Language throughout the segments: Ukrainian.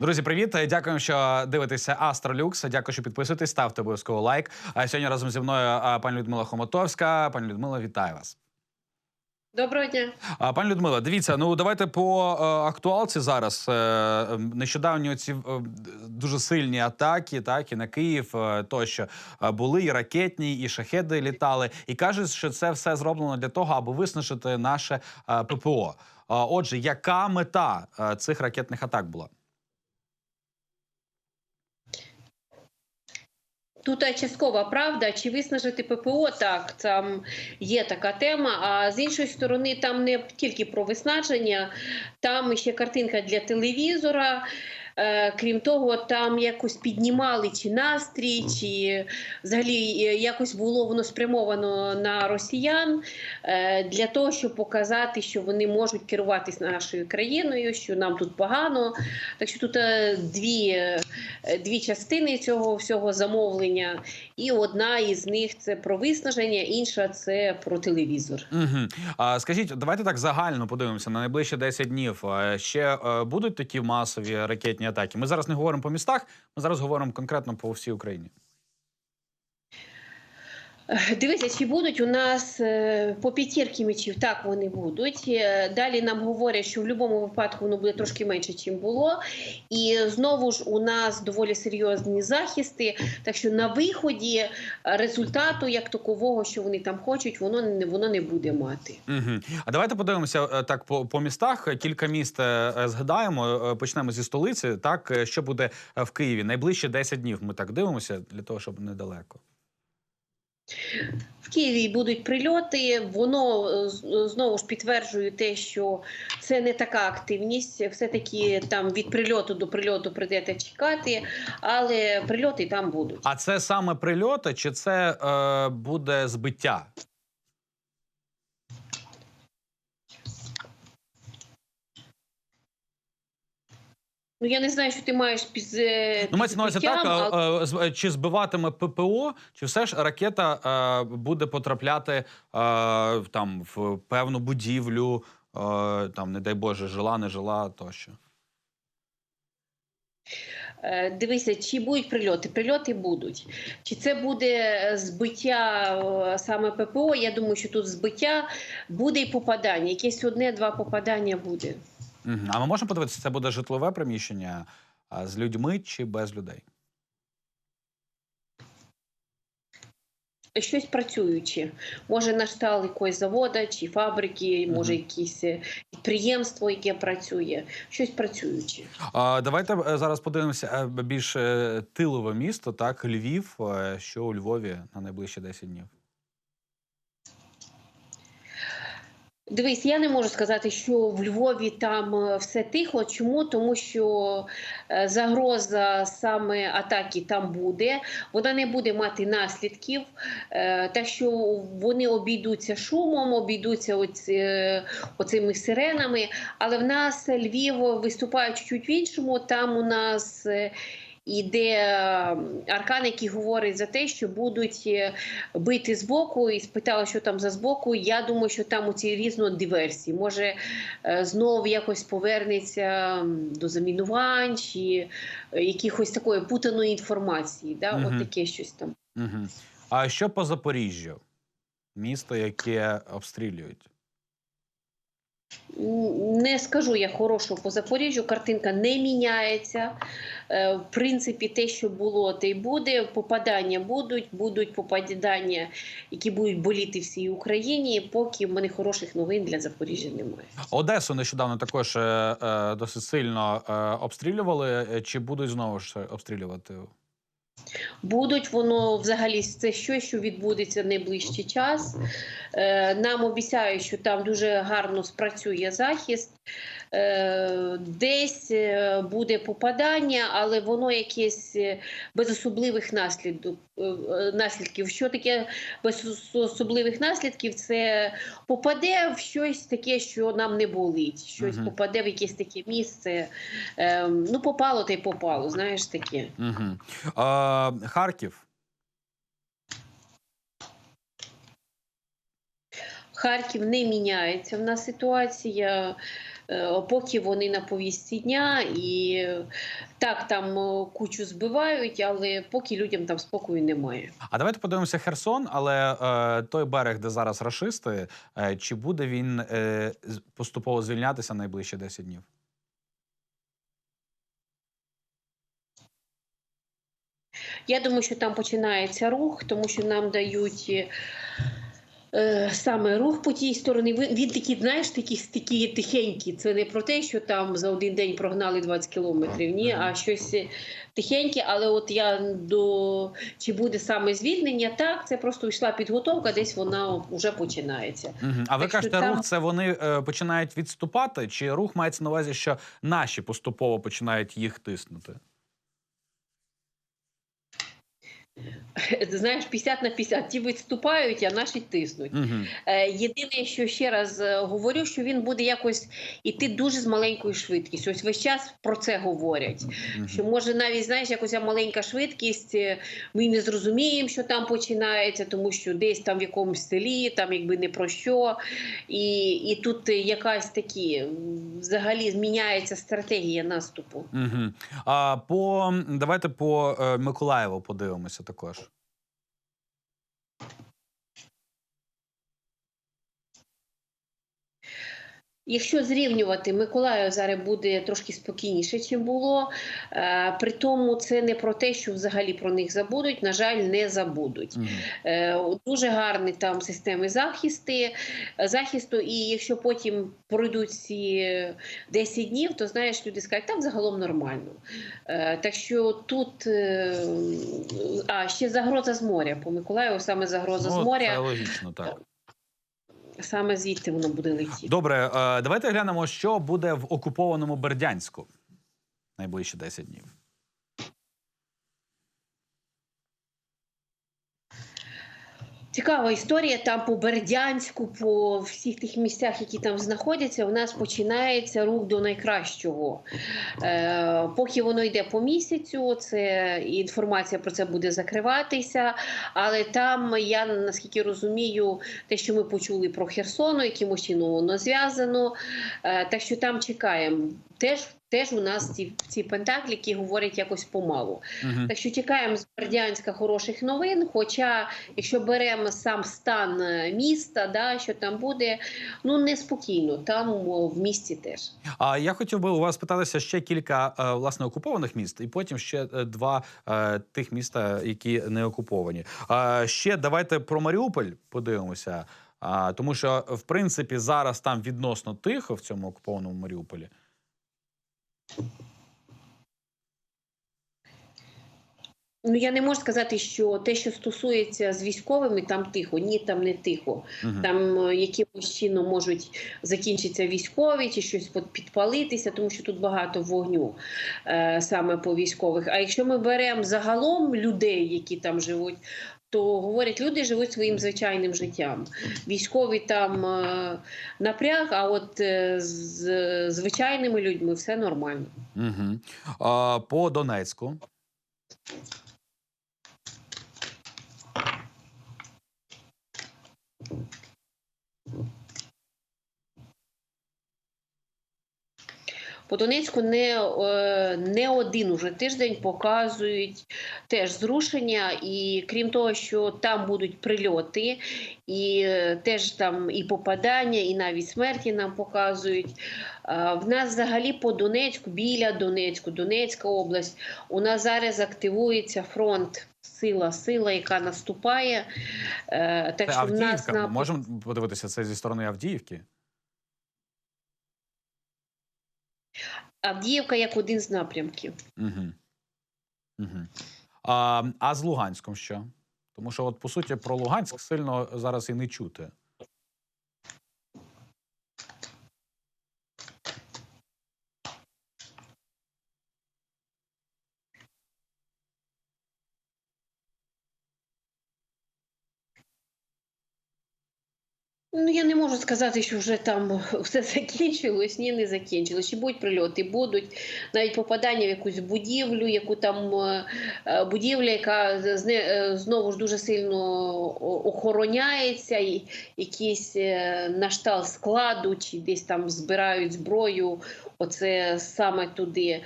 Друзі, привіт! Дякуємо, що дивитеся Астролюкс. Дякую, що підписуєтесь, ставте обов'язково лайк. А сьогодні разом зі мною пані Людмила Хомотовська. Пані Людмила, вітаю вас. Доброго дня. А, Пані Людмила, дивіться, ну давайте по е, актуалці зараз. Е, е, нещодавні ці дуже сильні атаки, так і на Київ е, тощо е, були і ракетні, і шахеди літали. І кажуть, що це все зроблено для того, аби виснажити наше е, ППО. А, отже, яка мета е, цих ракетних атак була? Тут часткова правда, чи виснажити ППО, так, там є така тема. А з іншої сторони, там не тільки про виснаження, там ще картинка для телевізора. Е, Крім того, там якось піднімали чи настрій, чи взагалі е, якось було воно спрямовано на росіян е, для того, щоб показати, що вони можуть керуватись нашою країною, що нам тут погано. Так що тут дві, дві частини цього всього замовлення, і одна із них це про виснаження, інша це про телевізор. Угу. А, скажіть, давайте так загально подивимося на найближчі 10 днів. Ще будуть такі масові ракетні атаки? Ми зараз не говоримо по містах, ми зараз говоримо конкретно по всій Україні. Е, Дивися, чи будуть у нас е, по п'ятірки мечів, так вони будуть. Е, Далі нам говорять, що в будь-якому випадку воно буде трошки менше, ніж було. І знову ж у нас доволі серйозні захисти. Так що на виході результату, як такового, що вони там хочуть, воно не воно не буде мати. Угу. А давайте подивимося так по, по містах. Кілька міст згадаємо. Почнемо зі столиці. Так, що буде в Києві? Найближчі 10 днів. Ми так дивимося для того, щоб недалеко. В Києві будуть прильоти. Воно е, знову ж підтверджує те, що це не така активність. Все таки там від прильоту до прильоту прийдете чекати, але прильоти там будуть. А це саме прильоти, чи це е, буде збиття? Ну я не знаю, що ти маєш під е, Ну, мається на увазі так, а, е, чи збиватиме ППО, чи все ж ракета е, буде потрапляти е, там в певну будівлю, е, там, не дай Боже, жила, не жила тощо. Дивися, чи будуть прильоти? Прильоти будуть. Чи це буде збиття саме ППО? Я думаю, що тут збиття буде і попадання. Якесь одне-два попадання буде. А ми можемо подивитися, це буде житлове приміщення а, з людьми чи без людей? Щось працююче. Може на штал якогось завода чи фабрики, може якесь е, підприємство, яке працює. Щось працююче. А, давайте е, зараз подивимося е, більш тилове місто, так, Львів, що у Львові на найближчі 10 днів. Дивись, я не можу сказати, що в Львові там е, все тихо. Чому? Тому що е, загроза саме атаки там буде. Вона не буде мати наслідків, е, так що вони обійдуться шумом, обійдуться оці, оцими сиренами. Але в нас Львів виступає чуть-чуть в іншому. Там у нас. Іде е, аркан, який говорить за те, що будуть е, бити збоку, і спитала, що там за збоку. Я думаю, що там у цій різно диверсії. Може е, знов якось повернеться до замінувань чи якихось такої путаної інформації. Да? Мгм. От таке щось там. Угу. А що по Запоріжжю? Місто, яке обстрілюють. Не скажу я хорошого по Запоріжжю, картинка не міняється. Е, В принципі, те, що було, те й буде. Попадання будуть, будуть попадання, які будуть боліти всій Україні. Поки в мене хороших новин для Запоріжжя немає. Одесу нещодавно також е, е, досить сильно обстрілювали. Чи будуть знову ж обстрілювати? Будуть воно взагалі це щось, що відбудеться в найближчий час. Е, Нам обіцяють, що там дуже гарно спрацює захист. Е, Десь е, буде попадання, але воно якесь без особливих наслідок, е, наслідків. Що таке без особливих наслідків? Це попаде в щось таке, що нам не болить. Щось Мгм. попаде в якесь таке місце. Е, Ну, попало та й попало, знаєш таке. Угу. Е, Харків. Харків не міняється. В нас ситуація е, поки вони на повістці дня, і е, так там е, кучу збивають, але поки людям там спокою немає. А давайте подивимося Херсон, але е, той берег, де зараз рашисти, е, чи буде він е, поступово звільнятися найближчі 10 днів? Я думаю, що там починається рух, тому що нам дають. Е, Саме рух по тій стороні, він, він такий, знаєш, такий, такий тихенький. Це не про те, що там за один день прогнали 20 кілометрів, ні, а щось е, тихеньке. Але от я до чи буде саме звільнення, так це просто йшла підготовка, десь вона вже починається. Угу. А ви Так кажете, там- рух це вони е, починають відступати, чи рух мається на увазі, що наші поступово починають їх тиснути? Знаєш, 50 на 50. Ті відступають, а наші тиснуть. Угу. Єдине, що ще раз е, говорю, що він буде якось іти дуже з маленькою швидкістю. Ось весь час про це говорять. Що може навіть знаєш, якось маленька швидкість, е, ми не зрозуміємо, що там починається, тому що десь там в якомусь селі, там якби не про що. І, і тут якась такі взагалі зміняється стратегія наступу. Угу. А по давайте по Миколаєву подивимося також. Якщо зрівнювати, Миколаїв зараз буде трошки спокійніше, ніж було. Е, При тому це не про те, що взагалі про них забудуть. На жаль, не забудуть. Угу. Дуже гарні там системи захисти, захисту. І якщо потім пройдуть ці 10 днів, то знаєш, люди скажуть, там загалом нормально. Е, Так що тут а ще загроза з моря. По Миколаєву саме загроза з Ну, Це моря, логічно, так. Саме звідти воно буде летіти. Добре, е, давайте глянемо, що буде в окупованому Бердянську найближчі 10 днів. Цікава історія там по Бердянську, по всіх тих місцях, які там знаходяться. У нас починається рух до найкращого. Е, поки воно йде по місяцю, це інформація про це буде закриватися. Але там я наскільки розумію, те, що ми почули про Херсону, якимось чином воно зв'язано. Е, так що там чекаємо. Теж теж у нас ці, ці пентаклі, які говорять якось помалу. Угу. Так що чекаємо з Бердянська хороших новин. Хоча, якщо беремо сам стан е, міста, да, що там буде, ну неспокійно, там в місті теж. А я хотів би у вас питатися ще кілька е, власне окупованих міст, і потім ще е, два тих міста, які не окуповані. Ще давайте про Маріуполь подивимося. А, тому що, в принципі, зараз там відносно тихо в цьому окупованому Маріуполі. Ну я не можу сказати, що те, що стосується з військовими, там тихо. Ні, там не тихо. Мгм. Там е, якимось чином можуть закінчитися військові чи щось під- підпалитися, тому що тут багато вогню е, саме по військових. А якщо ми беремо загалом людей, які там живуть. То говорять, люди живуть своїм звичайним життям. Військові там е, напряг, а от е, з звичайними людьми все нормально. Угу. А, по Донецьку. Então... По Донецьку не, е, не один уже тиждень показують теж зрушення, і крім того, що там будуть прильоти, і е, теж там і попадання, і навіть смерті нам показують. В нас взагалі по Донецьку, біля Донецьку, Донецька область, у нас зараз активується фронт. Сила, сила, яка наступає. Е, Так Це що в нас на Можемо подивитися це зі сторони Авдіївки. Авдіївка як один з напрямків. Угу. Угу. А, а з Луганськом що? Тому що, от, по суті, про Луганськ сильно зараз і не чути. Ну, я не можу сказати, що вже там все закінчилось. Ні, не закінчилось. Чи будуть прильоти, будуть навіть попадання в якусь будівлю, яку там е, е, будівля, яка е, знову ж дуже сильно охороняється, і якийсь наштал складу, чи десь там збирають зброю. Оце саме туди е,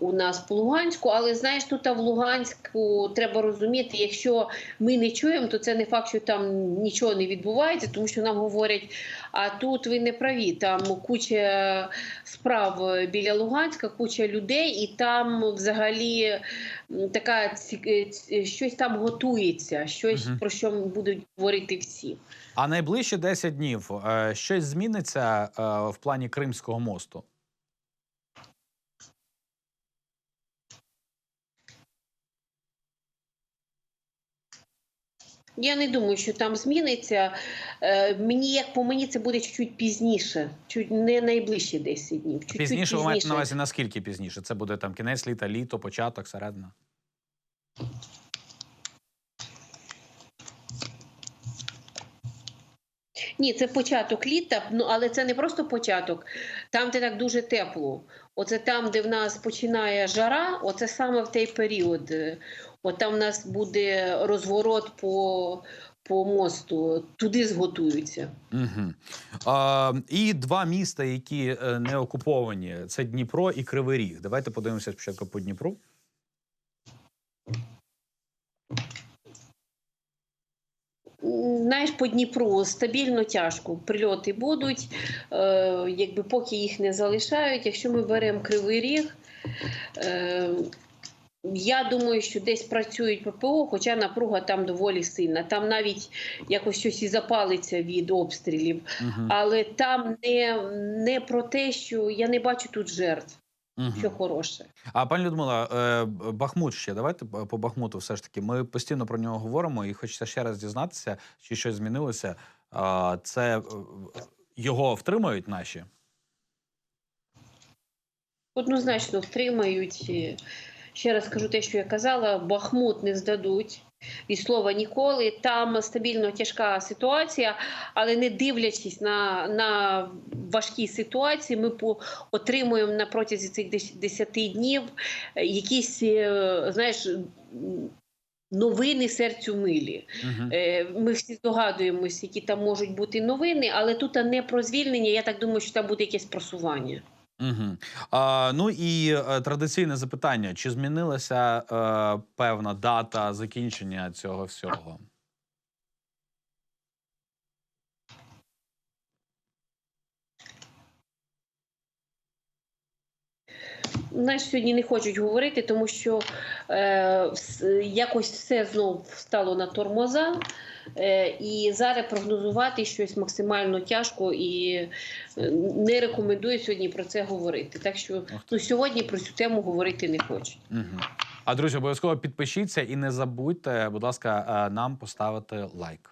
у нас по Луганську. Але знаєш, тут в Луганську треба розуміти, якщо ми не чуємо, то це не факт, що там нічого не відбувається, тому що нам говорять, а тут ви не праві. Там куча справ біля Луганська, куча людей, і там взагалі така е, щось там готується, щось про що будуть говорити всі. А найближчі 10 днів е, щось зміниться в плані Кримського мосту? Я не думаю, що там зміниться. Е, Мені як по мені це буде чуть пізніше, чуть не найближчі 10 днів. Чуть-чуть Пізніше ви маєте на увазі наскільки пізніше? Це буде там кінець літа, літо, початок, середина. Ні, це початок літа, ну але це не просто початок. Там, де так дуже тепло. Оце там, де в нас починає жара, оце саме в той період. От там в нас буде розворот по, по мосту, туди зготуються. Угу. А, і два міста, які е, не окуповані, це Дніпро і Кривий Ріг. Давайте подивимося спочатку по Дніпру. Знаєш, по Дніпру стабільно тяжко. Прильоти будуть, е, якби поки їх не залишають. Якщо ми беремо Кривий Ріг, е, я думаю, що десь працюють ППО, хоча напруга там доволі сильна. Там навіть якось щось і запалиться від обстрілів. Угу. Але там не, не про те, що я не бачу тут жертв, що хороше. А пані Людмила, е, Бахмут ще давайте по Бахмуту. Все ж таки, ми постійно про нього говоримо, і хочеться ще раз дізнатися, чи щось змінилося. Це е, його втримають наші? Однозначно втримають. Ще раз кажу те, що я казала: Бахмут не здадуть. І слова ніколи. Там стабільно тяжка ситуація, але не дивлячись на, на важкі ситуації, ми по, отримуємо на протязі цих дес- 10 днів якісь, е, знаєш, новини серцю милі. Е, Ми всі здогадуємось, які там можуть бути новини, але тут не про звільнення. Я так думаю, що там буде якесь просування. Угу. А, ну і е, традиційне запитання: чи змінилася е, певна дата закінчення цього всього? Знаєш, сьогодні не хочуть говорити, тому що е, якось все знов стало на тормоза. Е, і зараз прогнозувати щось максимально тяжко і е, не рекомендую сьогодні про це говорити. Так що ну, сьогодні про цю тему говорити не хочуть. Угу. А друзі, обов'язково підпишіться і не забудьте, будь ласка, е, нам поставити лайк.